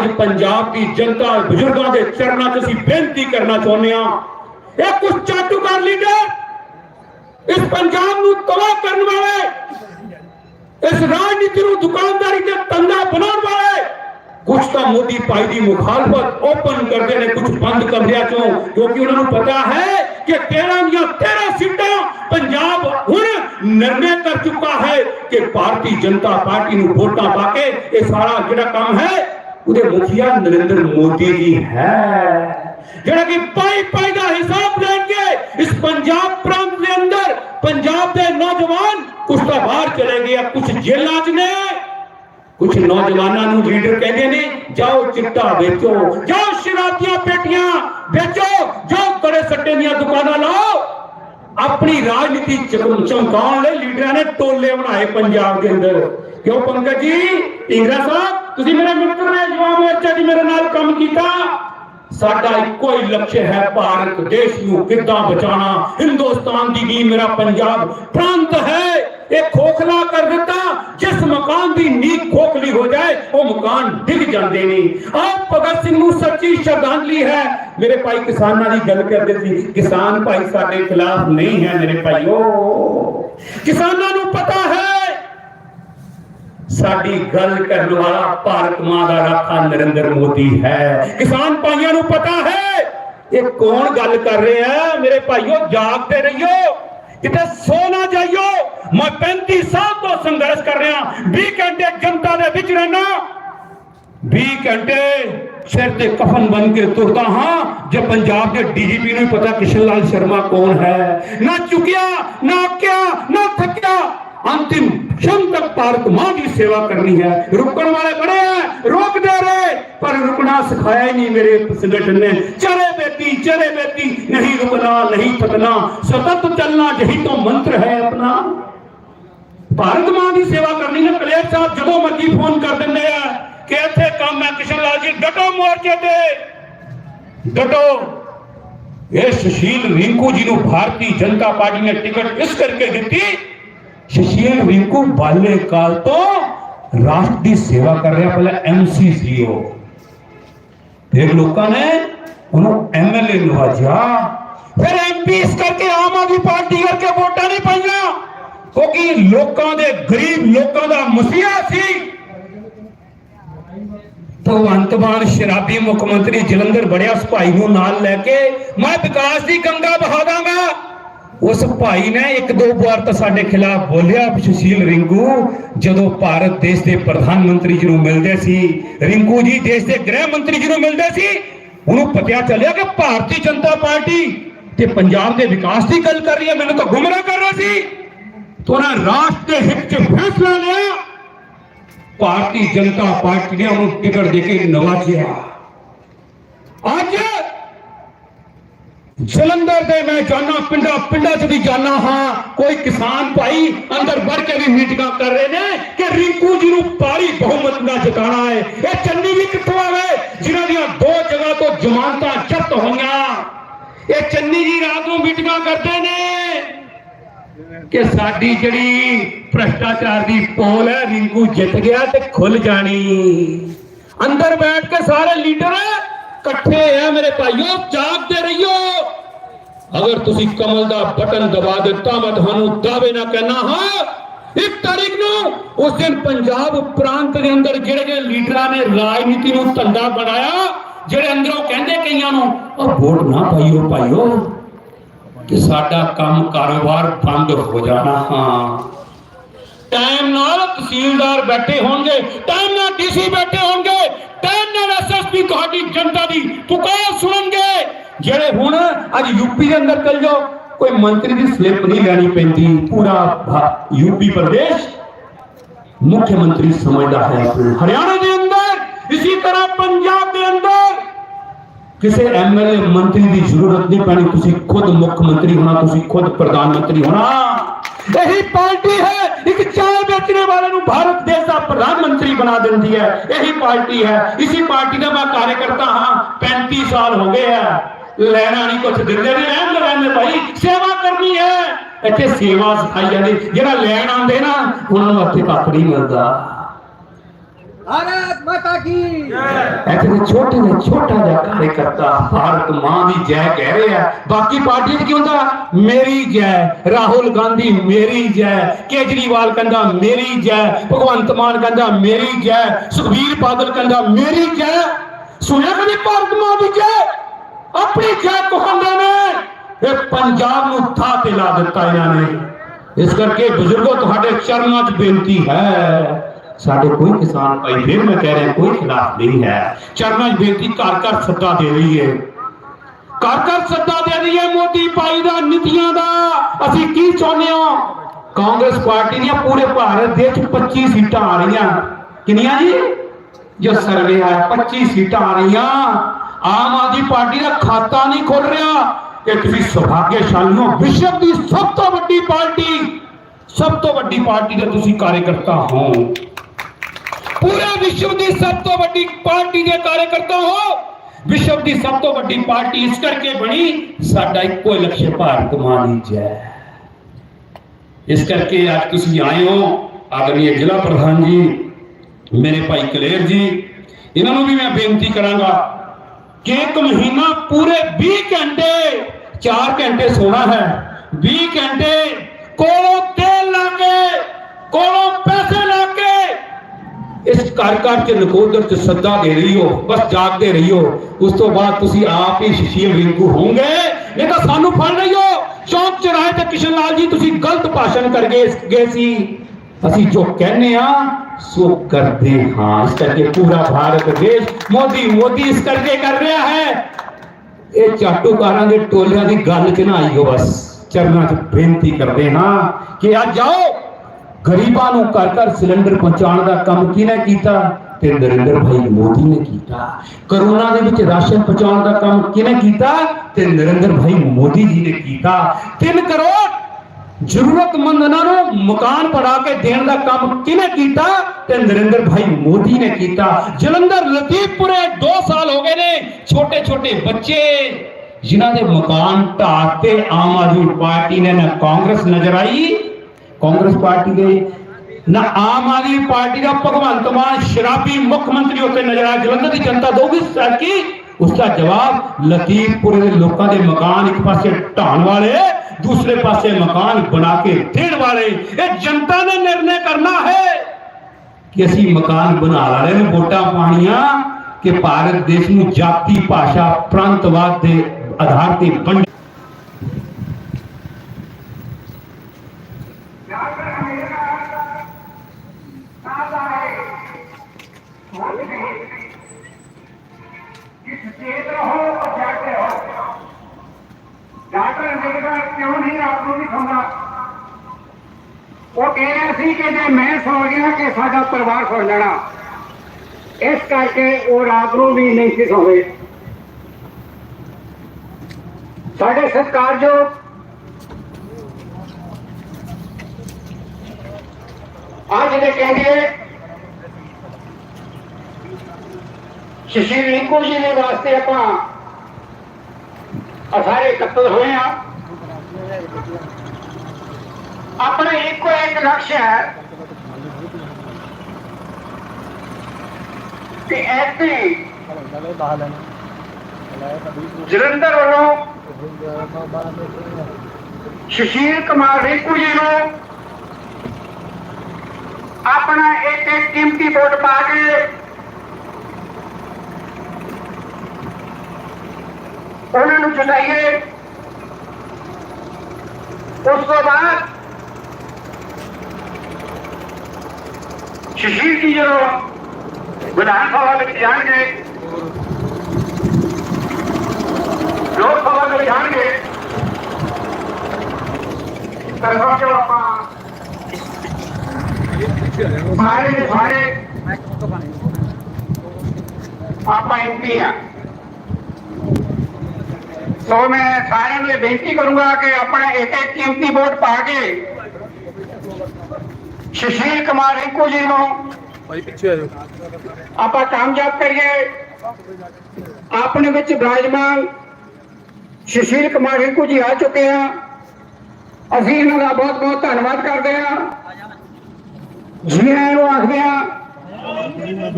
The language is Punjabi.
ਅੱਜ ਪੰਜਾਬ ਦੀ ਜਨਤਾ ਬਜ਼ੁਰਗਾਂ ਦੇ ਚਰਨਾਂ 'ਚ ਅਸੀਂ ਬੇਨਤੀ ਕਰਨਾ ਚਾਹੁੰਦੇ ਹਾਂ, ਇਹ ਕੁਝ ਚਾਟੂਕਾਰ ਲੀਡਰ, ਇਸ ਪੰਜਾਬ ਨੂੰ ਤਬਾਹ ਕਰਨ ਵਾਲੇ, ਇਸ ਰਾਜਨੀਤੀ ਨੂੰ ਦੁਕਾਨਦਾਰੀ ਦੇ ਧੰਦਾ ਬਣਾਉਣ ਵਾਲੇ ਕੁਝ ਤਾਂ ਮੋਦੀ ਭਾਈ ਦੀ ਮੁਖਾਲਫਤ ਓਪਨ ਕਰਦੇ ਨੇ ਕੁਝ ਬੰਦ ਕਮਰਿਆਂ ਚੋਂ ਕਿਉਂਕਿ ਉਹਨਾਂ ਨੂੰ ਪਤਾ ਹੈ ਕਿ 13 ਦੀਆਂ 13 ਸੀਟਾਂ ਪੰਜਾਬ ਹੁਣ ਨਿਰਣੈ ਕਰ ਚੁੱਕਾ ਹੈ ਕਿ ਭਾਰਤੀ ਜਨਤਾ ਪਾਰਟੀ ਨੂੰ ਵੋਟਾਂ ਪਾ ਕੇ ਇਹ ਸਾਰਾ ਜਿਹੜਾ ਕੰਮ ਹੈ ਉਹਦੇ ਮੁਖੀਆ ਨਰਿੰਦਰ ਮੋਦੀ ਜੀ ਹੈ। ਜਿਹੜਾ ਕਿ ਪਾਈ ਪਾਈ ਦਾ ਹਿਸਾਬ ਲੈਣਗੇ, ਇਸ ਪੰਜਾਬ ਪ੍ਰਾਂਤ ਦੇ ਅੰਦਰ, ਪੰਜਾਬ ਦੇ ਨੌਜਵਾਨ ਕੁਝ ਤਾਂ ਬਾਹਰ ਚਲੇ ਗਏ ਆ ਕੁਝ ਜੇਲ੍ਹਾਂ 'ਚ ਨੇ। ਕੁਝ ਨੌਜਵਾਨਾਂ ਨੂੰ ਲੀਡਰ ਕਹਿੰਦੇ ਨੇ, ਜਾਓ ਚਿੱਟਾ ਵੇਚੋ, ਜਾਓ ਸ਼ਰਾਬੀਆਂ ਪੇਟੀਆਂ ਵੇਚੋ, ਜਾਓ ਕੜੇ ਸੱਟੇ ਦੀਆਂ ਦੁਕਾਨਾਂ ਲਾਓ। ਆਪਣੀ ਰਾਜਨੀਤੀ ਚਮਕਾਉਣ ਲਈ ਲੀਡਰਾਂ ਨੇ ਟੋਲੇ ਬਣਾਏ ਪੰਜਾਬ ਦੇ ਅੰਦਰ। ਕਿਉਂ ਪੰਕਜ ਜੀ? ਢਿੰਗਰਾ ਸਾਹਿਬ, ਤੁਸੀਂ ਮੇਰੇ ਮਿੱਤਰ ਨੇ, ਜਵਾਬ ਮੋਰਚਾ ਦੀ ਮੇਰੇ ਨਾਲ ਕੰਮ ਕੀਤਾ। ਸਾਡਾ ਇੱਕੋ ਹੀ ਲਕਸ਼ ਹੈ ਭਾਰਤ, ਦੇਸ਼ ਨੂੰ ਕਿੱਦਾਂ ਬਚਾਉਣਾ? ਹਿੰਦੁਸਤਾਨ ਦੀ ਵੀ ਮੇਰਾ ਪੰਜਾਬ ਪ੍ਰਾਂਤ ਹੈ। ਇਹ ਖੋਖਲਾ ਕਰ ਦਿੱਤਾ। ਜਿਸ ਮਕਾਨ ਦੀ ਨੀਂਹ ਖੋਖਲੀ ਹੋ ਜਾਏ, ਉਹ ਮਕਾਨ ਡਿੱਗ ਜਾਂਦੇ ਨੇ। ਆਪ ਭਗਤ ਸਿੰਘ ਨੂੰ ਸੱਚੀ ਸ਼ਰਧਾਂਜਲੀ ਹੈ। ਮੇਰੇ ਭਾਈ ਕਿਸਾਨਾਂ ਦੀ ਗੱਲ ਕਰਦੇ ਸੀ, ਕਿਸਾਨ ਭਾਈ ਸਾਡੇ ਖਿਲਾਫ ਨਹੀਂ ਹੈ ਮੇਰੇ ਭਾਈਓ। ਕਿਸਾਨਾਂ ਨੂੰ ਪਤਾ ਹੈ, ਸਾਡੀ ਗੱਲ ਕਰਨ ਵਾਲਾ ਭਾਰਤ ਮਾਂ ਦਾ ਰਾਖਾ ਨਰਿੰਦਰ ਮੋਦੀ ਹੈ। ਕਿਸਾਨ ਭਾਈਆਂ ਨੂੰ ਪਤਾ ਹੈ, ਇਹ ਕੌਣ ਗੱਲ ਕਰ ਰਿਹਾ ਹੈ? ਮੇਰੇ ਭਾਈਓ, ਜਾਗਦੇ ਰਹੀਓ। ਕਿਤੇ ਸੋ ਨਾ ਜਾਈਓ। ਮੈਂ 35 ਸਾਲ ਤੋਂ ਸੰਘਰਸ਼ ਕਰ ਰਿਹਾ 20 ਘੰਟੇ ਜਨਤਾ ਦੇ ਵਿੱਚ ਰਹਿਣਾ। 20 ਘੰਟੇ ਸਿਰ ਤੇ ਕਫਨ ਬਨ ਕੇ ਤੁਰਦਾ ਹਾਂ ਜੇ ਪੰਜਾਬ ਦੇ ਡੀਜੀਪੀ ਨੂੰ ਹੀ ਪਤਾ ਕਿਸ਼ਨ ਲਾਲ ਸ਼ਰਮਾ ਕੌਣ ਹੈ ਨਾ ਚੁਕਿਆ ਨਾ ਕਿਆ ਨਾ ਥੱਕਿਆ ਅੰਤਿਮ ਸ਼ਮ ਤੱਕ ਭਾਰਤ ਮਾਂ ਦੀ ਸੇਵਾ ਕਰਨੀ ਹੈ ਰੁਕਣ ਵਾਲੇ ਬੜੇ ਹੈ ਰੋਕਦੇ ਰਹੇ ਪਰ ਰੁਕਣਾ ਸਿਖਾਇਆ ਹੀ ਨਹੀਂ ਮੇਰੇ ਸੰਗਠਨ ਨੇ ਚਲੇ ਬੇਟੀ ਚਲੇ ਬੇਟੀ ਨਹੀਂ ਰੁਕਣਾ ਨਹੀਂ ਥਕਣਾ ਸਤਤ ਚੱਲਣਾ ਜਹੀ ਤੋਂ ਮੰਤਰ ਹੈ ਆਪਣਾ ਭਾਰਤ ਮਾਂ ਦੀ ਸੇਵਾ ਕਰਨੀ ਹੈ ਕਲੇਰ ਸਾਹਿਬ ਜਦੋਂ ਮਰਜ਼ੀ ਫੋਨ ਕਰ ਦਿੰਦੇ ਆ ਕਿ ਇੱਥੇ ਕੰਮ ਹੈ ਕਿਸ਼ਨ ਲਾਲ ਜੀ ਡਟੋ ਮੋਰਚੇ ਤੇ ਡਟੋ ਇਹ ਸੁਸ਼ੀਲ ਰਿੰਕੂ ਜੀ ਨੂੰ ਭਾਰਤੀ ਜਨਤਾ ਪਾਰਟੀ ਨੇ ਟਿਕਟ ਇਸ ਕਰਕੇ ਦਿੱਤੀ ਸੁਸ਼ੀਲ ਰਿੰਕੂ ਬਾਲੇ ਕਾਲ ਤੋਂ ਰਾਸ਼ਟਰ ਦੀ ਸੇਵਾ ਕਰ ਰਿਹਾ ਪਹਿਲਾਂ ਐਮਸੀ ਸੀ ਉਹ ਫਿਰ ਲੋਕਾਂ ਨੇ ਉਹਨੂੰ ਐਮਐਲਏ ਨਵਾਜਿਆ ਫਿਰ ਐਮਪੀ ਇਸ ਕਰਕੇ ਆਮ ਆਦਮੀ ਪਾਰਟੀ ਕਰਕੇ ਵੋਟਾਂ ਨਹੀਂ ਪਾਈਆਂ ਕਿਉਂਕਿ ਲੋਕਾਂ ਦੇ ਗਰੀਬ ਲੋਕਾਂ ਦਾ ਮਸੀਹਾ ਸੀ ਭਗਵੰਤ ਮਾਨ ਸ਼ਰਾਬੀ ਮੁੱਖ ਮੰਤਰੀ ਜਲੰਧਰ ਬੜਿਆ ਉਸ ਭਾਈ ਨੂੰ ਨਾਲ ਲੈ ਕੇ, ਮੈਂ ਵਿਕਾਸ ਦੀ ਗੰਗਾ ਬਹਾ ਦਾਂਗਾ। ਉਸ ਭਾਈ ਨੇ ਇੱਕ ਦੋ ਵਾਰ ਤਾਂ ਸਾਡੇ ਖਿਲਾਫ ਬੋਲਿਆ, ਸੁਸ਼ੀਲ ਰਿੰਕੂ ਜਦੋਂ ਭਾਰਤ ਦੇਸ਼ ਦੇ ਪ੍ਰਧਾਨ ਮੰਤਰੀ ਜੀ ਨੂੰ ਮਿਲਦੇ ਸੀ ਰਿੰਕੂ ਜੀ ਦੇਸ਼ ਦੇ ਗ੍ਰਹਿ ਮੰਤਰੀ ਜੀ ਨੂੰ ਮਿਲਦੇ ਸੀ, ਉਹਨੂੰ ਪਤਾ ਚੱਲਿਆ ਕਿ ਭਾਰਤੀ ਜਨਤਾ ਪਾਰਟੀ ਤੇ ਪੰਜਾਬ ਦੇ ਵਿਕਾਸ ਦੀ ਗੱਲ ਕਰ ਰਹੀ ਹੈ, ਮੈਨੂੰ ਤਾਂ ਗੁੰਮਰਾਹ ਕਰ ਰਿਹਾ ਸੀ। ਤੋਂ ਉਹਨਾਂ ਰਾਸ਼ਟਰ ਦੇ ਹਿੱਤ 'ਚ ਫੈਸਲਾ ਲਿਆ। ਭਾਰਤੀ ਜਨਤਾ ਪਾਰਟੀ ਨੇ ਉਹਨੂੰ ਟਿਕਟ ਦੇ ਕੇ ਨਵਾਜਿਆ। ਅੱਜ ਜਲੰਧਰ ਦੇ ਮੈਂ ਜਾਣਾ ਪਿੰਡਾਂ ਪਿੰਡਾਂ 'ਚ ਵੀ ਜਾਣਾ ਹਾਂ। ਕੋਈ ਕਿਸਾਨ ਭਾਈ ਅੰਦਰ ਵੜ ਕੇ ਵੀ ਮੀਟਿੰਗਾਂ ਕਰ ਰਹੇ ਨੇ ਕਿ ਰਿੰਕੂ ਜੀ ਨੂੰ ਭਾਰੀ ਬਹੁਮਤ ਨਾਲ ਜਿਤਾਣਾ ਹੈ। ਇਹ ਚੰਨੀ ਵੀ ਕਿੱਥੋਂ ਆਵੇ ਜਿਨ੍ਹਾਂ ਦੀਆਂ ਦੋ ਜਗ੍ਹਾ ਤੋਂ ਜ਼ਮਾਨਤਾਂ ਜ਼ਬਤ ਹੋਈਆਂ। ਇਹ ਚੰਨੀ ਜੀ ਰਾਤ ਨੂੰ ਮੀਟਿੰਗਾਂ ਕਰਦੇ ਨੇ। ਕਿ ਸਾਡੀ ਜਿਹੜੀ ਭ੍ਰਸ਼ਟਾਚਾਰ ਦੀ ਪੋਲ ਹੈ, ਰਿੰਕੂ ਜਿੱਤ ਗਿਆ ਤੇ ਖੁੱਲ ਜਾਣੀ। ਅੰਦਰ ਬੈਠ ਕੇ ਸਾਰੇ ਲੀਡਰ ਇਕੱਠੇ ਆ ਮੇਰੇ ਭਾਈਓ, ਜਾਗਦੇ ਰਹੀਓ। ਅਗਰ ਤੁਸੀਂ ਕਮਲ ਦਾ ਬਟਨ ਦਬਾ ਦਿੱਤਾ, ਮੈਂ ਤੁਹਾਨੂੰ ਦਾਅਵੇ ਨਾ ਕਹਿਣਾ ਹਾਂ, ਇੱਕ ਤਾਰੀਖ ਨੂੰ ਉਸ ਦਿਨ ਪੰਜਾਬ ਪ੍ਰਾਂਤ ਦੇ ਅੰਦਰ ਜਿਹੜੇ ਜਿਹੜੇ ਲੀਡਰਾਂ ਨੇ ਰਾਜਨੀਤੀ ਨੂੰ ਧੰਦਾ ਬਣਾਇਆ, ਜਿਹੜੇ ਅੰਦਰੋਂ ਕਹਿੰਦੇ ਕਈਆਂ ਨੂੰ, ਉਹ ਵੋਟ ਨਾ ਪਾਈਓ, ਭਾਈਓ। ਕਿ ਸਾਡਾ ਕੰਮ ਕਾਰੋਬਾਰ ਬੰਦ ਹੋ ਜਾਣਾ ਹਾਂ ਟਾਈਮ ਨਾਲ ਤਹਿਸੀਲਦਾਰ ਬੈਠੇ ਹੋਣਗੇ ਟਾਈਮ ਨਾਲ ਡੀਸੀ ਬੈਠੇ ਹੋਣਗੇ ਟਾਈਮ ਨਾਲ ਐਸਐਸਪੀ ਤੁਹਾਡੀ ਜਨਤਾ ਦੀ ਪੁਕਾਰ ਸੁਣਨਗੇ ਜਿਹੜੇ ਹੁਣ ਅੱਜ ਯੂਪੀ ਦੇ ਅੰਦਰ ਚੱਲ ਜਾਓ ਕੋਈ ਮੰਤਰੀ ਦੀ ਸਲਿੱਪ ਨਹੀਂ ਲੈਣੀ ਪੈਂਦੀ ਪੂਰਾ ਭਾ- ਯੂਪੀ ਪ੍ਰਦੇਸ਼ ਮੁੱਖ ਮੰਤਰੀ ਸਮਝਦਾ ਹੈ ਆਪਨੂੰ। ਹਰਿਆਣਾ ਦੇ ਅੰਦਰ ਇਸੇ ਤਰ੍ਹਾਂ ਪੰਜਾਬ ਦੇ ਅੰਦਰ ਕਿਸੇ ਐਮਐਲਏ ਮੰਤਰੀ ਦੀ ਜ਼ਰੂਰਤ ਨਹੀਂ ਪੈਣੀ, ਤੁਸੀਂ ਖੁਦ ਮੁੱਖ ਮੰਤਰੀ ਹੋਣਾ, ਤੁਸੀਂ ਖੁਦ ਪ੍ਰਧਾਨ ਮੰਤਰੀ ਹੋਣਾ। ਇਹੀ ਪਾਰਟੀ ਹੈ, ਇੱਕ ਚਾਹ ਵੇਚਣੇ ਵਾਲੇ ਨੂੰ ਭਾਰਤ ਦੇਸ਼ ਦਾ ਪ੍ਰਧਾਨ ਮੰਤਰੀ ਬਣਾ ਦਿੰਦੀ ਹੈ। ਇਹੀ ਪਾਰਟੀ ਹੈ, ਇਸੇ ਪਾਰਟੀ ਦਾ ਮੈਂ ਕਾਰਜਕਰਤਾ ਹਾਂ 35 ਸਾਲ ਹੋ ਗਏ ਹੈ। ਲੈਣਾ ਨਹੀਂ ਕੁਛ ਦਿੰਦੇ ਨਹੀਂ ਰਹਿਣ ਦੇ ਭਾਈ, ਸੇਵਾ ਕਰਨੀ ਹੈ। ਇੱਥੇ ਸੇਵਾ ਸਿਖਾਈ ਜਾਂਦੀ, ਜਿਹੜਾ ਲੈਣ ਆਉਂਦੇ ਨਾ, ਉਹਨਾਂ ਨੂੰ ਇੱਥੇ ਕੱਖ ਨਹੀਂ ਮਿਲਦਾ। भारत माता की ਇੱਥੇ ਦੇ ਛੋਟੇ ਦੇ ਛੋਟਾ ਜਿਹਾ ਕਾਰਜਕਰਤਾ ਭਾਰਤ ਮਾਂ ਦੀ ਜੈ ਕਹਿ ਰਿਹਾ ਬਾਕੀ ਪਾਰਟੀ ਚ ਕੀ ਹੁੰਦਾ ਮੇਰੀ ਜੈ ਰਾਹੁਲ ਗਾਂਧੀ ਮੇਰੀ ਜੈ ਕੇਜਰੀਵਾਲ ਕਹਿੰਦਾ ਮੇਰੀ ਜੈ ਭਗਵੰਤ ਮਾਨ ਕਹਿੰਦਾ ਮੇਰੀ ਜੈ ਸੁਖਬੀਰ ਬਾਦਲ ਕਹਿੰਦਾ ਮੇਰੀ ਜੈ ਸੁਣਿਆ ਕਦੀ ਭਾਰਤ ਮਾਂ ਦੀ ਜੈ ਆਪਣੀ ਜੈ ਕਹਾਂਦੇ ਨੇ ਇਹ ਪੰਜਾਬ ਨੂੰ ਥਾਂ ਤੇ ਲਾ ਦਿੱਤਾ ਇਹਨਾਂ ਨੇ ਇਸ ਕਰਕੇ ਬਜ਼ੁਰਗੋ ਤੁਹਾਡੇ ਚਰਨਾਂ 'ਚ ਬੇਨਤੀ ਹੈ ਸਾਡੇ ਕੋਈ ਕਿਸਾਨ ਭਾਈ ਫਿਰ ਮੈਂ ਕਹਿ ਰਿਹਾ, ਕੋਈ ਖਿਲਾਫ ਨਹੀਂ ਹੈ। ਚਰਨਾਂ 'ਚ ਬੇਨਤੀ, ਘਰ ਘਰ ਸੱਦਾ ਦੇ ਰਹੀ ਹੈ ਘਰ ਘਰ ਸੱਦਾ ਦੇ ਰਹੀ ਹੈ ਮੋਦੀ ਭਾਈ ਦਾ, ਨੀਤੀਆਂ ਦਾ। ਅਸੀਂ ਕੀ ਚਾਹੁੰਦੇ ਹਾਂ? ਕਾਂਗਰਸ ਪਾਰਟੀ ਦੀਆਂ ਪੂਰੇ ਭਾਰਤ ਦੇ ਵਿੱਚ 25 ਸੀਟਾਂ ਆ ਰਹੀਆਂ। ਕਿੰਨੀਆਂ ਜੀ? ਜੋ ਸਰਵੇ ਆ 25 ਸੀਟਾਂ ਆ ਰਹੀਆਂ। ਆਮ ਆਦਮੀ ਪਾਰਟੀ ਦਾ ਖਾਤਾ ਨਹੀਂ ਖੁੱਲ ਰਿਹਾ। ਕਿ ਤੁਸੀਂ ਸੁਭਾਗਿਆਸ਼ਾਲੀ ਹੋ। ਵਿਸ਼ਵ ਦੀ ਸਭ ਤੋਂ ਵੱਡੀ ਪਾਰਟੀ, ਸਭ ਤੋਂ ਵੱਡੀ ਪਾਰਟੀ ਦੇ ਤੁਸੀਂ ਕਾਰਜਕਰਤਾ ਹੋ। ਪੂਰੇ ਵਿਸ਼ਵ ਦੀ ਸਭ ਤੋਂ ਵੱਡੀ ਪਾਰਟੀ ਦੇ ਕਾਰਜਕਰਤਾ ਹੋ ਵਿਸ਼ਵ ਦੀ ਸਭ ਤੋਂ ਵੱਡੀ ਪਾਰਟੀ ਇਸ ਕਰਕੇ ਬਣੀ ਸਾਡਾ ਇੱਕੋ ਹੀ ਲਕਸ਼ਯ ਭਾਰਤ ਮਾਂ ਦੀ ਜੈ ਇਸ ਕਰਕੇ ਅੱਜ ਤੁਸੀਂ ਆਏ ਹੋ ਆਦਰਣੀय ਜ਼ਿਲ੍ਹਾ ਪ੍ਰਧਾਨ ਜੀ ਮੇਰੇ ਭਾਈ ਕਲੇਰ ਜੀ ਇਹਨਾਂ ਨੂੰ ਵੀ ਮੈਂ ਬੇਨਤੀ ਕਰਾਂਗਾ ਕਿ ਇੱਕ ਮਹੀਨਾ ਪੂਰੇ 20 ਘੰਟੇ 4 ਘੰਟੇ ਸੋਣਾ ਹੈ 20 ਘੰਟੇ ਕੋਲੋਂ ਤੇਲ ਲਾ ਕੇ ਕੋਲੋਂ ਪੈਸੇ ਲਾ ਕੇ ਇਸ ਘਰ ਘਰ ਚ ਨਕੋਦਰ ਚ ਸੱਦਾ ਦੇ ਰਹੀ ਹੋ, ਬਸ ਜਾਗਦੇ ਰਹੀ ਉਸ ਤੋਂ ਬਾਅਦ ਤੁਸੀਂ ਆਪ ਹੀ ਸ਼ਸ਼ੀਰ ਰਿੰਕੂ ਹੋਵੋਗੇ। ਨਹੀਂ ਤਾਂ ਸਾਨੂੰ ਫੜ ਰਹੀ ਹੋ। ਚੌਂਕ ਚਰਾਏ ਤੇ ਕਿਸ਼ਨ ਲਾਲ ਜੀ, ਤੁਸੀਂ ਗਲਤ ਭਾਸ਼ਣ ਕਰ ਗਏ ਗਏ ਸੀ। ਅਸੀਂ ਜੋ ਕਹਿੰਦੇ ਆ, ਸੋ ਕਰਦੇ ਹਾਂ। ਇਸ ਕਰਕੇ ਪੂਰਾ ਭਾਰਤ ਦੇਸ਼ ਮੋਦੀ ਮੋਦੀ ਇਸ ਕਰਕੇ ਕਰ ਰਿਹਾ ਹੈ। ਇਹ ਚਾਟੂਕਾਰਾਂ ਦੇ ਟੋਲਿਆਂ ਦੀ ਗੱਲ ਚ ਨਾ ਆਈਓ ਬਸ। ਚਰਨਾਂ 'ਚ ਬੇਨਤੀ ਕਰਦੇ ਹਾਂ ਕਿ ਅੱਜ ਜਾਓ ਗਰੀਬਾਂ ਨੂੰ ਘਰ ਘਰ ਸਿਲੰਡਰ ਪਹੁੰਚਾਉਣ ਦਾ ਕੰਮ ਕਿਹਨੇ ਕੀਤਾ? ਤੇ ਨਰਿੰਦਰ ਭਾਈ ਮੋਦੀ ਨੇ ਕੀਤਾ। ਕਰੋਨਾ ਦੇ ਵਿੱਚ ਰਾਸ਼ਨ ਪਹੁੰਚਾਉਣ ਦਾ ਕੰਮ ਕਿਹਨੇ ਕੀਤਾ? ਤੇ ਨਰਿੰਦਰ ਭਾਈ ਮੋਦੀ ਜੀ ਨੇ ਕੀਤਾ। 3 ਕਰੋੜ ਜ਼ਰੂਰਤਮੰਦਾਂ ਨੂੰ ਮਕਾਨ ਬਣਾ ਕੇ ਦੇਣ ਦਾ ਕੰਮ ਕਿਹਨੇ ਕੀਤਾ? ਤੇ ਨਰਿੰਦਰ ਭਾਈ ਮੋਦੀ ਨੇ ਕੀਤਾ। ਜਲੰਧਰ, ਲਤੀਫਪੁਰੇ 2 ਸਾਲ ਹੋ ਗਏ ਨੇ। ਛੋਟੇ ਛੋਟੇ ਬੱਚੇ ਜਿਨ੍ਹਾਂ ਦੇ ਮਕਾਨ ਢਾਹ ਤੇ ਆਮ ਆਦਮੀ ਪਾਰਟੀ ਨੇ ਨਾ ਕਾਂਗਰਸ ਨਜ਼ਰ ਆਈ ਕਾਂਗਰਸ ਪਾਰਟੀ ਦੇ, ਨਾ ਆਮ ਆਦਮੀ ਪਾਰਟੀ ਦਾ ਭਗਵੰਤ ਮਾਨ ਸ਼ਰਾਬੀ ਮੁੱਖ ਮੰਤਰੀ ਉੱਤੇ ਨਜ਼ਰ ਆਇਆ, ਜਲੰਧਰ ਦੀ ਜਨਤਾ ਦੋਗੀ ਸਾਕੀ ਉਸ ਦਾ ਜਵਾਬ ਲਤੀਫਪੁਰੇ ਦੇ ਲੋਕਾਂ ਦੇ ਮਕਾਨ ਇੱਕ ਪਾਸੇ ਢਾਣ ਵਾਲੇ, ਦੂਸਰੇ ਪਾਸੇ ਮਕਾਨ ਬਣਾ ਕੇ ਦੇਣ ਵਾਲੇ। ਇਹ ਜਨਤਾ ਨੇ ਨਿਰਣੇ ਕਰਨਾ ਹੈ ਕਿ ਅਸੀਂ ਮਕਾਨ ਬਣਾ ਰਹੇ ਨੇ, ਵੋਟਾਂ ਪਾਣੀਆਂ ਕਿ ਭਾਰਤ ਦੇਸ਼ ਨੂੰ ਜਾਤੀ, ਭਾਸ਼ਾ, ਪ੍ਰਾਂਤਵਾਦ ਦੇ ਕਿਉਂ ਨਹੀਂ ਰਾਤ ਨੂੰ ਵੀ ਸੌਂਦਾ ਉਹ ਕਹਿ ਰਿਹਾ ਸੀ ਕਿ ਜੇ ਮੈਂ ਸੌ ਗਿਆ ਕਿ ਸਾਡਾ ਪਰਿਵਾਰ ਸੌ ਜਾਣਾ ਇਸ ਕਰਕੇ ਉਹ ਰਾਤ ਨੂੰ ਵੀ ਨਹੀਂ ਸੀ ਸੌਂਦੇ ਸਾਡੇ ਸਤਿਕਾਰਯੋਗ ਅੱਜ ਦੇ ਕਹਿੰਦੇ ਸ਼ਸ਼ੀ ਰਿੰਕੂ ਜੀ ਦੇ ਵਾਸਤੇ ਆਪਾਂ ਆ ਸਾਰੇ ਇਕੱਤਰ ਹੋਏ ਆ ਆਪਣਾ ਇੱਕੋ ਇੱਕ ਲਕਸ਼ ਹੈ। ਕਿ ਐਤੀ ਜਲੰਧਰ ਵੱਲੋਂ ਸ਼ਸ਼ੀਰ ਕੁਮਾਰ ਰਿੰਕੂ ਜੀ ਨੂੰ ਆਪਣਾ ਇੱਕ ਇੱਕ ਕੀਮਤੀ ਵੋਟ ਪਾ ਕੇ ਉਹਨਾਂ ਨੂੰ ਜਿਤਾਈਏ। ਉਸ ਤੋਂ ਬਾਅਦ ਸ਼ਸ਼ੀਰ ਜੀ ਜਦੋਂ ਵਿਧਾਨ ਸਭਾ ਵਿੱਚ ਜਾਣਗੇ, ਲੋਕ ਸਭਾ ਵਿੱਚ ਜਾਣਗੇ, ਤਾਂ ਸਮਝੋ ਆਪਾਂ ਸਾਰੇ ਦੇ ਸਾਰੇ ਆਪਾਂ ਐਮਪੀ ਆ। ਸੋ ਮੈਂ ਸਾਰਿਆਂ ਨੂੰ ਇਹ ਬੇਨਤੀ ਕਰੂੰਗਾ ਕਿ ਆਪਣਾ ਇੱਕ ਇੱਕ ਕੀਮਤੀ ਵੋਟ ਪਾ ਕੇ ਸ਼ਸ਼ੀਰ ਕੁਮਾਰ ਰਿੰਕੂ ਜੀ ਨੂੰ ਭਾਈ ਪਿੱਛੇ ਆ ਜਾਓ। ਆਪਾਂ ਕਾਮਯਾਬ ਕਰੀਏ। ਆਪਣੇ ਵਿੱਚ ਬਿਰਾਜਮਾਨ ਸ਼ਸ਼ੀਰ ਕੁਮਾਰ ਰਿੰਕੂ ਜੀ ਆ ਚੁੱਕੇ ਆ। ਅਸੀਂ ਇਹਨਾਂ ਦਾ ਬਹੁਤ ਬਹੁਤ ਧੰਨਵਾਦ ਕਰਦੇ ਹਾਂ ਜੀ ਆਇਆਂ ਨੂੰ ਆਖਦੇ ਹਾਂ